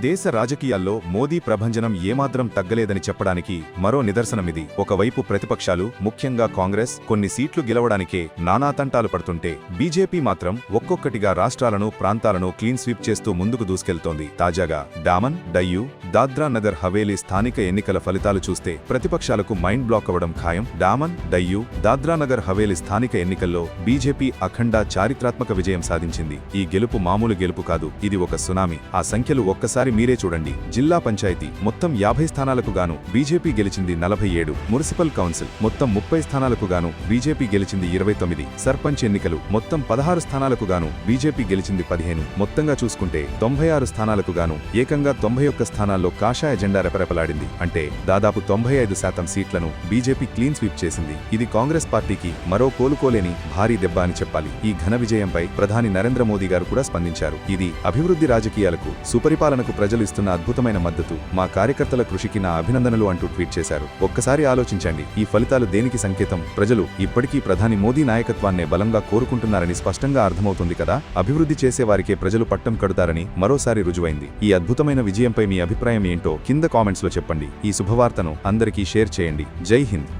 దేశ రాజకీయాల్లో మోదీ ప్రభంజనం ఏమాత్రం తగ్గలేదని చెప్పడానికి మరో నిదర్శనమిది. ఒకవైపు ప్రతిపక్షాలు ముఖ్యంగా కాంగ్రెస్ కొన్ని సీట్లు గెలవడానికే నానాతంటాలు పడుతుంటే బీజేపీ మాత్రం ఒక్కొక్కటిగా రాష్ట్రాలను ప్రాంతాలను క్లీన్ స్వీప్ చేస్తూ ముందుకు దూసుకెళ్తోంది. తాజాగా డామన్ డయ్యూ దాద్రా నగర్ హవేలీ స్థానిక ఎన్నికల ఫలితాలు చూస్తే ప్రతిపక్షాలకు మైండ్ బ్లాక్ అవ్వడం ఖాయం. డామన్ డయ్యూ దాద్రా నగర్ హవేలీ స్థానిక ఎన్నికల్లో బీజేపీ అఖండ చారిత్రాత్మక విజయం సాధించింది. ఈ గెలుపు మామూలు గెలుపు కాదు ఇది ఒక సునామీ. ఆ సంఖ్యలు ఒక్కసారి మీరే చూడండి. జిల్లా పంచాయతీ మొత్తం యాభై స్థానాలకు గాను బీజేపీ గెలిచింది నలభై ఏడు. మున్సిపల్ కౌన్సిల్ మొత్తం ముప్పై స్థానాలకు గాను బీజేపీ గెలిచింది ఇరవై తొమ్మిది. సర్పంచ్ ఎన్నికలు మొత్తం పదహారు స్థానాలకు గాను బీజేపీ గెలిచింది పదిహేను. మొత్తంగా చూసుకుంటే తొంభై ఆరు స్థానాలకు గాను ఏకంగా తొంభై ఒక్క స్థానాల్లో కాషాయ జెండా రెపరెపలాడింది. అంటే దాదాపు తొంభై ఐదు శాతం సీట్లను బీజేపీ క్లీన్ స్వీప్ చేసింది. ఇది కాంగ్రెస్ పార్టీకి మరో కోలుకోలేని భారీ దెబ్బ అని చెప్పాలి. ఈ ఘన విజయంపై ప్రధాని నరేంద్ర మోదీ గారు కూడా స్పందించారు. ఇది అభివృద్ధి రాజకీయాలకు సుపరిపాలనకు ప్రజలు ఇస్తున్న అద్భుతమైన మద్దతు. మా కార్యకర్తల కృషికి నా అభినందనలు అంటూ ట్వీట్ చేశారు. ఒక్కసారి ఆలోచించండి. ఈ ఫలితాలు దేనికి సంకేతం? ప్రజలు ఇప్పటికీ ప్రధాని మోదీ నాయకత్వాన్నే బలంగా కోరుకుంటున్నారని స్పష్టంగా అర్థమవుతుంది కదా? అభివృద్ధి చేసేవారికే ప్రజలు పట్టం కడతారని మరోసారి రుజువైంది. ఈ అద్భుతమైన విజయంపై మీ అభిప్రాయం అభిప్రాయం ఏంటో కింద కామెంట్స్లో చెప్పండి. ఈ శుభవార్తను అందరికీ షేర్ చేయండి. జై హింద్.